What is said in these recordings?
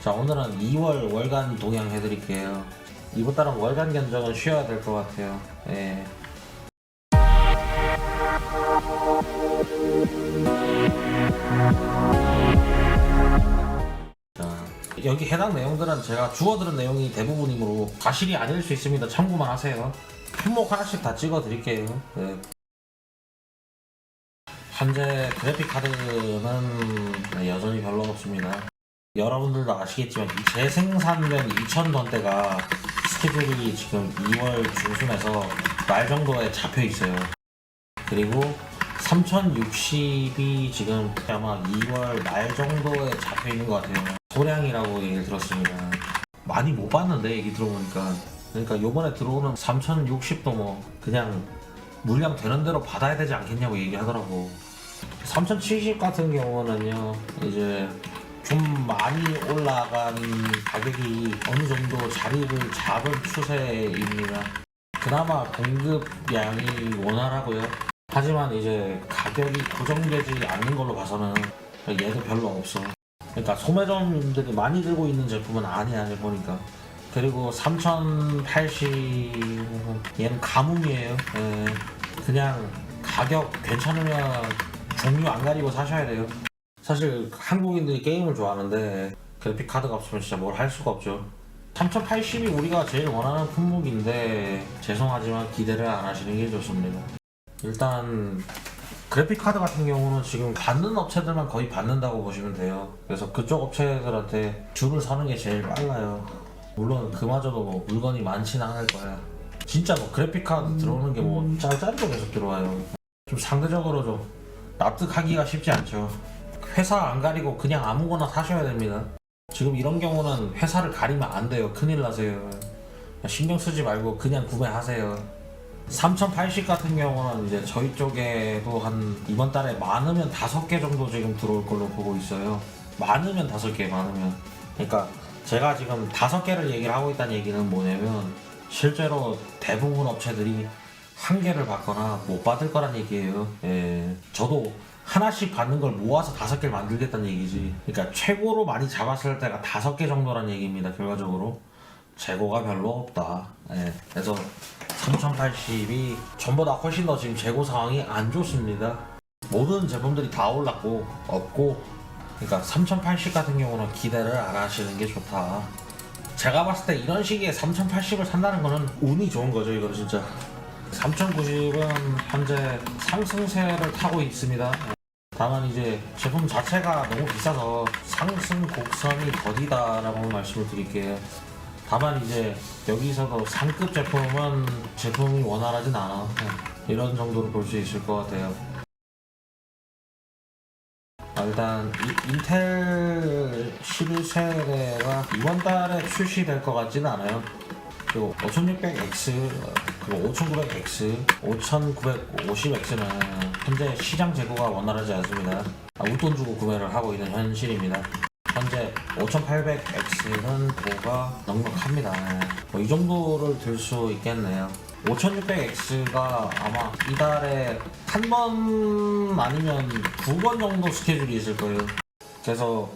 자 오늘은 2월 월간 동향 해드릴게요. 이번 달은 월간 견적은 쉬어야 될 것 같아요. 예. 자 여기 해당 내용들은 제가 주워들은 내용이 대부분이므로 사실이 아닐 수 있습니다. 참고만 하세요. 품목 하나씩 다 찍어 드릴게요. 네. 현재 그래픽 카드는 네, 여전히 별로 없습니다. 여러분들도 아시겠지만 이 재생산된 2000던대가 스케줄이 지금 2월 중순에서 말 정도에 잡혀 있어요. 그리고 3060이 지금 아마 2월 말 정도에 잡혀 있는 것 같아요. 소량이라고 얘기를 들었습니다. 많이 못 봤는데 얘기 들어보니까 그러니까 요번에 들어오는 3060도 뭐 그냥 물량 되는 대로 받아야 되지 않겠냐고 얘기하더라고. 3070 같은 경우는요 이제 좀 많이 올라간 가격이 어느 정도 자리를 잡은 추세입니다. 그나마 공급량이 원활하고요. 하지만 이제 가격이 고정되지 않는 걸로 봐서는 얘도 별로 없어. 그러니까 소매점들이 많이 들고 있는 제품은 아니야, 보니까. 그리고 3080 얘는 가뭄이에요. 예. 그냥 가격 괜찮으면 종류 안 가리고 사셔야 돼요. 사실 한국인들이 게임을 좋아하는데 그래픽 카드가 없으면 진짜 뭘 할 수가 없죠. 3080이 우리가 제일 원하는 품목인데 죄송하지만 기대를 안 하시는 게 좋습니다. 일단 그래픽 카드 같은 경우는 지금 받는 업체들만 거의 받는다고 보시면 돼요. 그래서 그쪽 업체들한테 줄을 서는 게 제일 빨라요. 물론 그마저도 뭐 물건이 많지는 않을 거야. 진짜 뭐 그래픽 카드 들어오는 게 뭐 짤짤이로 계속 들어와요. 좀 상대적으로 좀 납득하기가 쉽지 않죠. 회사 안 가리고 그냥 아무거나 사셔야 됩니다. 지금 이런 경우는 회사를 가리면 안 돼요. 큰일 나세요. 신경 쓰지 말고 그냥 구매하세요. 3080 같은 경우는 이제 저희 쪽에도 한 이번 달에 많으면 다섯 개 정도 지금 들어올 걸로 보고 있어요. 많으면 다섯 개, 많으면. 그러니까 제가 지금 다섯 개를 얘기를 하고 있다는 얘기는 뭐냐면 실제로 대부분 업체들이 한 개를 받거나 못 받을 거란 얘기예요. 예. 저도 하나씩 받는 걸 모아서 다섯 개를 만들겠다는 얘기지. 그러니까 최고로 많이 잡았을 때가 다섯 개 정도란 얘기입니다. 결과적으로 재고가 별로 없다. 예. 그래서 3080이 전보다 훨씬 더 지금 재고 상황이 안 좋습니다. 모든 제품들이 다 올랐고 없고 그러니까 3080 같은 경우는 기대를 안 하시는 게 좋다. 제가 봤을 때 이런 시기에 3080을 산다는 거는 운이 좋은 거죠, 이거는 진짜. 3090은 현재 상승세를 타고 있습니다. 다만 이제 제품 자체가 너무 비싸서 상승 곡선이 더디다라고 말씀을 드릴게요. 다만 이제 여기서도 상급 제품은 제품이 원활하진 않아. 네, 이런 정도로 볼 수 있을 것 같아요. 아, 일단 이- 인텔 11세대가 이번 달에 출시될 것 같지는 않아요. 그리고 5600X, 그리고 5900X, 5950X는 현재 시장 재고가 원활하지 않습니다. 아, 웃돈 주고 구매를 하고 있는 현실입니다. 현재 5800X는 보가 넉넉합니다. 뭐 이 정도를 들 수 있겠네요. 5600X가 아마 이달에 한 번 아니면 두 번 정도 스케줄이 있을 거예요. 그래서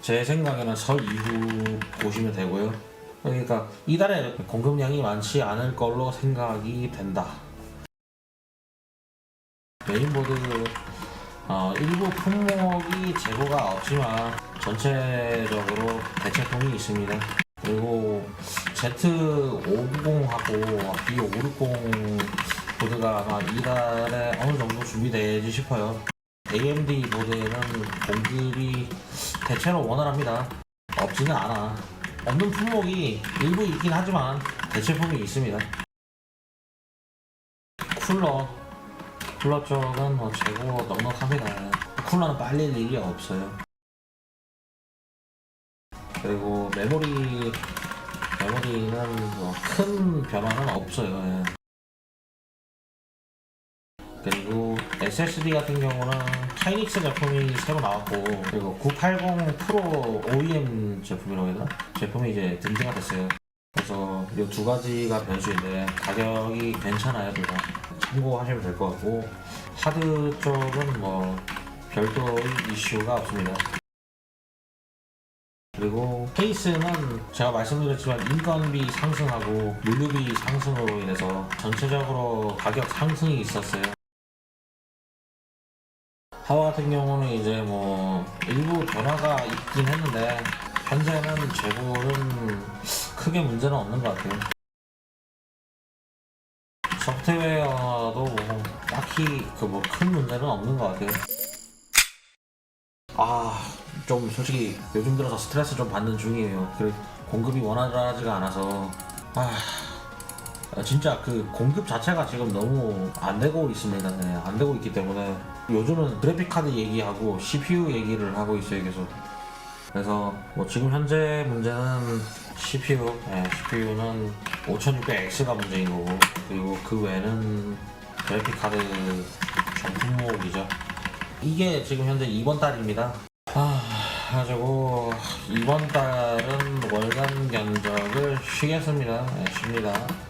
제 생각에는 설 이후 보시면 되고요. 그러니까 이달에 공급량이 많지 않을 걸로 생각이 된다. 메인보드 어, 일부 품목이 재고가 없지만 전체적으로 대체품이 있습니다. 그리고 Z590하고 B560 보드가 아마 이달에 어느 정도 준비되지 싶어요. AMD 보드에는 공급이 대체로 원활합니다. 없지는 않아. 없는 품목이 일부 있긴 하지만 대체품이 있습니다. 쿨러 쿨러 쪽은 뭐 재고 넉넉합니다. 쿨러는 빨릴 일이 없어요. 그리고 메모리 메모리는 뭐 큰 변화는 없어요. 예. 그리고 SSD 같은 경우는 하이닉스 제품이 새로 나왔고 그리고 980 프로 OEM 제품이라고 해야 되나? 제품이 이제 등재가 됐어요. 그래서 이 두 가지가 변수인데 가격이 괜찮아요, 둘 다. 참고하시면 될 것 같고 하드 쪽은 뭐 별도의 이슈가 없습니다. 그리고 페이스는 제가 말씀드렸지만 인건비 상승하고 물류비 상승으로 인해서 전체적으로 가격 상승이 있었어요. 하와 같은 경우는 이제 뭐 일부 변화가 있긴 했는데 현재는 재고는 크게 문제는 없는 것 같아요. 소프트웨어도 뭐 딱히 그 뭐 큰 문제는 없는 것 같아요. 아, 좀 솔직히 요즘 들어서 스트레스 좀 받는 중이에요. 그 공급이 원활하지가 않아서 아, 진짜 그 공급 자체가 지금 너무 안 되고 있습니다. 네, 안 되고 있기 때문에 요즘은 그래픽 카드 얘기하고 CPU 얘기를 하고 있어요, 계속. 그래서 뭐 지금 현재 문제는 CPU, 네, CPU는 5600X가 문제인 거고 그리고 그 외에는 그래픽 카드 정품 목이죠. 이게 지금 현재 이번 달입니다. 아, 가지고 이번 달은 월간 견적을 쉬겠습니다. 네, 쉽니다.